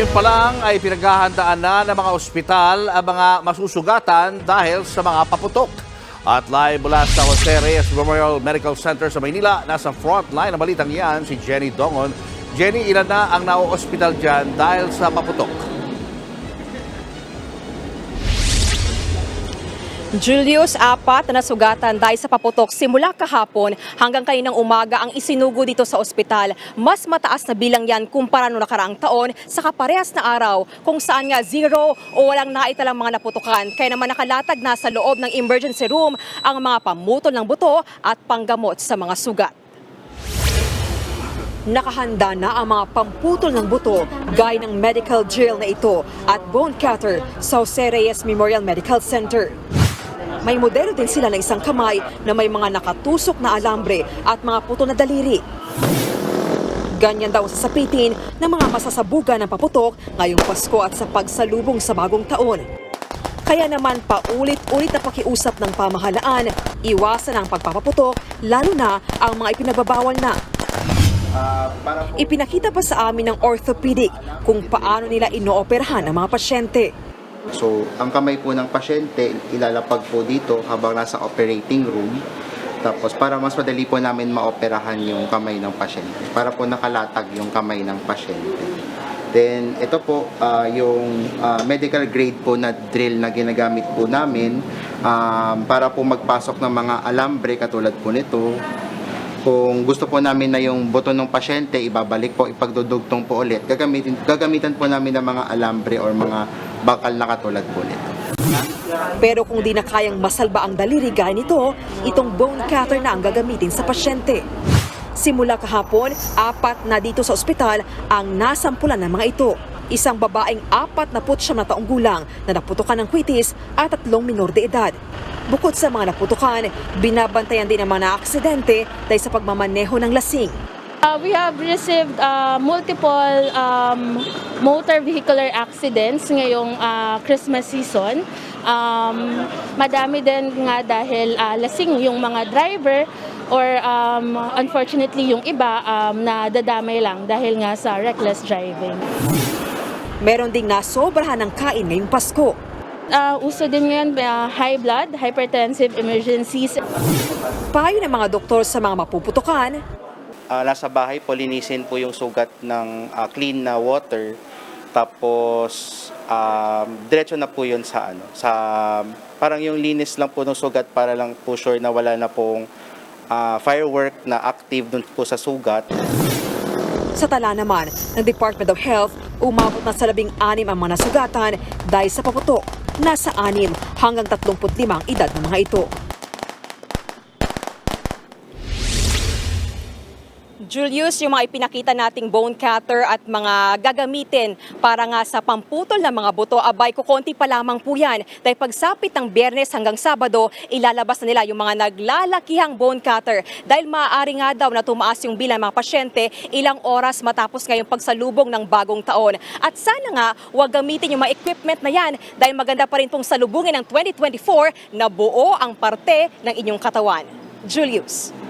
Ngayon pa lang ay pinaghahandaan na ng mga ospital ang mga masusugatan dahil sa mga paputok. At live mula sa Jose Reyes Memorial Medical Center sa Maynila, nasa front line ng balitang yan si Jenny Dongon. Jenny, ilan na ang nao-ospital dyan dahil sa paputok? Julius, apat na nasugatan dahil sa paputok simula kahapon hanggang kaninang umaga ang isinugo dito sa ospital. Mas mataas na bilang yan kumpara noong nakaraang taon sa kaparehas na araw kung saan nga zero o walang naitalang mga naputukan. Kaya naman nakalatag na sa loob ng emergency room ang mga pamutol ng buto at panggamot sa mga sugat. Nakahanda na ang mga pamputol ng buto gaya ng medical drill na ito at bone cutter sa Jose Reyes Memorial Medical Center. May modelo din sila ng isang kamay na may mga nakatusok na alambre at mga puto na daliri. Ganyan daw sasapitin ng mga masasabugan ng paputok ngayong Pasko at sa pagsalubong sa bagong taon. Kaya naman paulit-ulit na pakiusap ng pamahalaan, iwasan ang pagpapaputok, lalo na ang mga ipinagbabawal na. Ipinakita pa sa amin ng orthopedic kung paano nila inooperahan ang mga pasyente. So, ang kamay po ng pasyente, ilalapag po dito habang nasa operating room. Tapos, para mas madali po namin maoperahan yung kamay ng pasyente. Para po nakalatag yung kamay ng pasyente. Then, ito po, ah, yung ah, medical grade po na drill na ginagamit po namin um, para po magpasok ng mga alambre katulad po nito. Kung gusto po namin na yung buto ng pasyente, ibabalik po, ipagdudugtong po ulit. Gagamitin, gagamitan po namin ng mga alambre or mga bakal na katulad po nito. Pero kung di na kayang masalba ang daliri gaya nito, itong bone cutter na ang gagamitin sa pasyente. Simula kahapon, apat na dito sa ospital ang nasampulan ng mga ito. Isang babaeng apat na putsyam na taong gulang na naputukan ng kwitis at tatlong minor de edad. Bukod sa mga naputukan, binabantayan din ang mga aksidente dahil sa pagmamaneho ng lasing. Uh, we have received uh, multiple um, motor vehicular accidents ngayong uh, Christmas season. Um, madami din nga dahil uh, lasing yung mga driver or um, unfortunately yung iba um, na dadamay lang dahil nga sa reckless driving. Meron ding nasobrahan ng kain ngayong Pasko. Uh, uso din ngayon uh, high blood, hypertensive emergencies. Payo ng mga doktor sa mga mapuputukan, Ah, nasa bahay po linisin po yung sugat ng ah, clean na water. Tapos um, diretso na po yun sa ano, sa parang yung linis lang po ng sugat para lang po sure na wala na pong ah, firework na active dun po sa sugat. Sa tala naman ng Department of Health, umabot na sa labing anim ang mga nasugatan dahil sa paputok. Nasa anim hanggang 35 ang edad ng mga ito. Julius, yung mga ipinakita nating bone cutter at mga gagamitin para nga sa pamputol ng mga buto, abay ko konti pa lamang po yan. Dahil pagsapit ng biyernes hanggang sabado, ilalabas na nila yung mga naglalakihang bone cutter. Dahil maaari nga daw na tumaas yung bilang ng mga pasyente ilang oras matapos ngayong pagsalubong ng bagong taon. At sana nga, huwag gamitin yung mga equipment na yan dahil maganda pa rin pong salubungin ng 2024 na buo ang parte ng inyong katawan. Julius.